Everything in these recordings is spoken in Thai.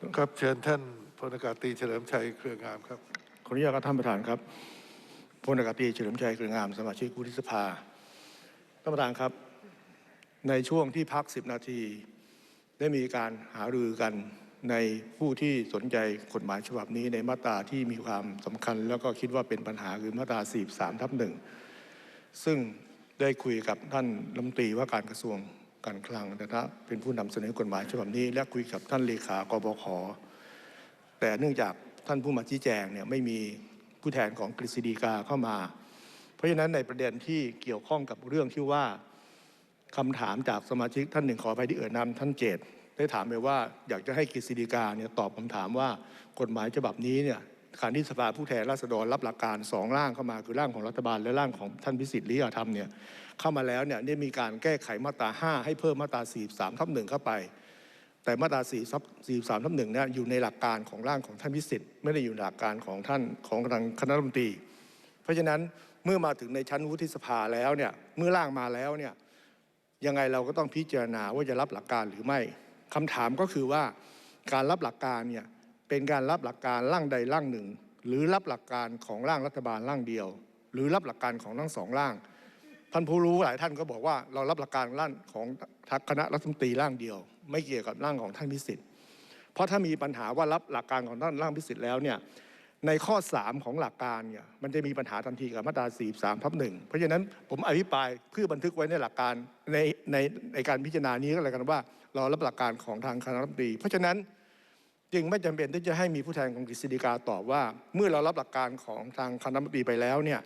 ครับเชิญท่านพลอากาศตรีเฉลิมชัยเครืองามครับขออนุญาตครับท่านประธานครับพลอากาศตรีเฉลิมชัยเกรืองามสมาชิกวุฒิสภาท่านประธานครับ ในช่วงที่พัก10นาที ได้มีการหารือกันในผู้ที่สนใจกฎหมายฉบับนี้ในมาตราที่มีความสำคัญ แล้วก็คิดว่าเป็นปัญหาคือมาตรา 43 ทับหนึ่งซึ่งได้คุยกับท่านรัฐมนตรีว่าการกระทรวง การคลังนะครับ เป็นผู้นำเสนอกฎหมายฉบับนี้ และคุยกับท่านเลขากบขแต่เนื่องจากท่านผู้มาชี้แจงเนี่ยไม่มีผู้แทนของกฤษฎีกาเข้ามา เพราะฉะนั้นในประเด็นที่เกี่ยวข้องกับเรื่องที่ว่าคำถามจากสมาชิกท่านหนึ่งขอไปที่เอ่ยนามท่านเจตได้ถามไปว่าอยากจะให้กฤษฎีกาเนี่ยตอบคำถามว่ากฎหมายฉบับนี้เนี่ย การที่สภาผู้แทนราษฎรรับหลักการสองร่างเข้ามาคือร่างของรัฐบาลและร่างของท่านพิสิทธิ์ลิยาธรรมเนี่ยเข้ามาแล้วเนี่ยได้มีการแก้ไขมาตรา 5 ให้เพิ่มมาตรา43ทับหนึ่งเข้าไป แต่มาตรา43ทับหนึ่งเนี่ยอยู่ในหลักการของร่างของท่านพิสิทธิ์ไม่ได้อยู่ในหลักการของท่านของทางคณะรัฐมนตรี เพราะฉะนั้นเมื่อมาถึงในชั้นวุฒิสภาแล้วเนี่ยเมื่อร่างมาแล้วเนี่ยยังไงเราก็ต้องพิจารณาว่าจะรับหลักการหรือไม่คำถามก็คือว่าการรับหลักการเนี่ย เป็นการรับหลักการร่างใดร่างหนึ่ง หรือรับหลักการของร่างรัฐบาลร่างเดียว หรือรับหลักการของทั้งสองร่างท่านผู้รู้หลายท่านก็บอกว่าเรารับหลักการร่างของคณะรัฐมนตรีร่างเดียว ไม่เกี่ยวกับร่างของท่านพิสิทธิ์ เพราะถ้ามีปัญหาว่ารับหลักการของท่านร่างพิสิทธิ์แล้วเนี่ยในข้อ 3 ของหลักการเนี่ยมันจะมีปัญหาทันทีกับมาตรา 43ทับหนึ่งเพราะฉะนั้นผมอภิปรายเพื่อบันทึกไว้ในหลักการในในในการพิจารณานี้ก็เลยกันว่า เรารับหลักการของทางคณะรัฐมนตรี เพราะฉะนั้น จึงไม่จำเป็นที่จะให้มีผู้แทนของกฤษฎีกาตอบว่า เมื่อเรารับหลักการของทางคณะมนตรีไปแล้วเนี่ย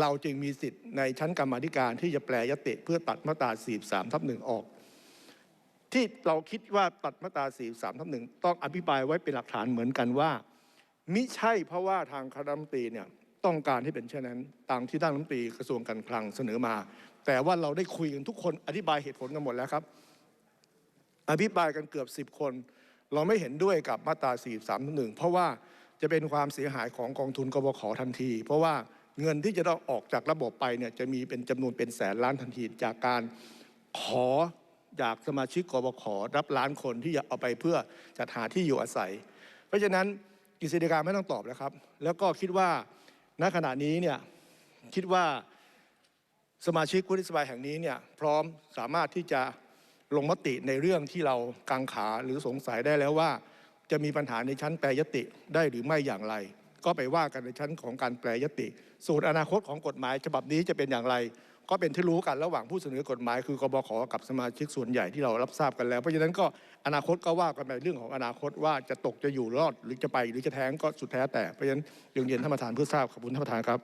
เราจึงมีสิทธิ์ในชั้นกรรมธิการที่จะแปลยติเพื่อตัดมาตรา43ทับหนึ่งออก ที่เราคิดว่าตัดมาตรา43ทับหนึ่งต้องอภิปรายไว้เป็นหลักฐานเหมือนกันว่ามิใช่เพราะว่าทางคณะมนตรีเนี่ยต้องการให้เป็นเช่นนั้น ตามที่ท่านรัฐมนตรีกระทรวงการคลังเสนอมา แต่ว่าเราได้คุยกันทุกคนอธิบายเหตุผลกันหมดแล้วครับ อภิปรายกันเกือบ10คน เราไม่เห็นด้วยกับมาตรา43ทับหนึ่งเพราะว่าจะเป็นความเสียหายของกองทุนกบขทันที เพราะว่าเงินที่จะต้องออกจากระบบไปเนี่ยจะมีเป็นจำนวนเป็นแสนล้านทันที จากการขอจากสมาชิกกบขรับล้านคนที่จะเอาไปเพื่อจัดหาที่อยู่อาศัย เพราะฉะนั้นกฤษฎีการไม่ต้องตอบแล้วครับ แล้วก็คิดว่าณขณะนี้เนี่ยคิดว่าสมาชิกวุฒิสภาแห่งนี้เนี่ยพร้อมสามารถที่จะ ลงมติในเรื่องที่เรากังขาหรือสงสัยได้แล้วว่า จะมีปัญหาในชั้นแปรยติได้หรือไม่อย่างไร ก็ไปว่ากันในชั้นของการแปรยติส่วนอนาคตของกฎหมาย ฉบับนี้จะเป็นอย่างไร ก็เป็นที่รู้กันระหว่างผู้เสนอกฎหมาย คือกบขกับสมาชิกส่วนใหญ่ที่เรารับทราบกันแล้ว เพราะฉะนั้นก็อนาคตก็ว่ากันไปเรื่องของอนาคตว่าจะตกจะอยู่รอดหรือจะไปหรือจะแท้งก็สุดแท้แต่เพราะฉะนั้นยงเรียนท่านประธานเพื่อทราบขอบคุณท่านประธานครับ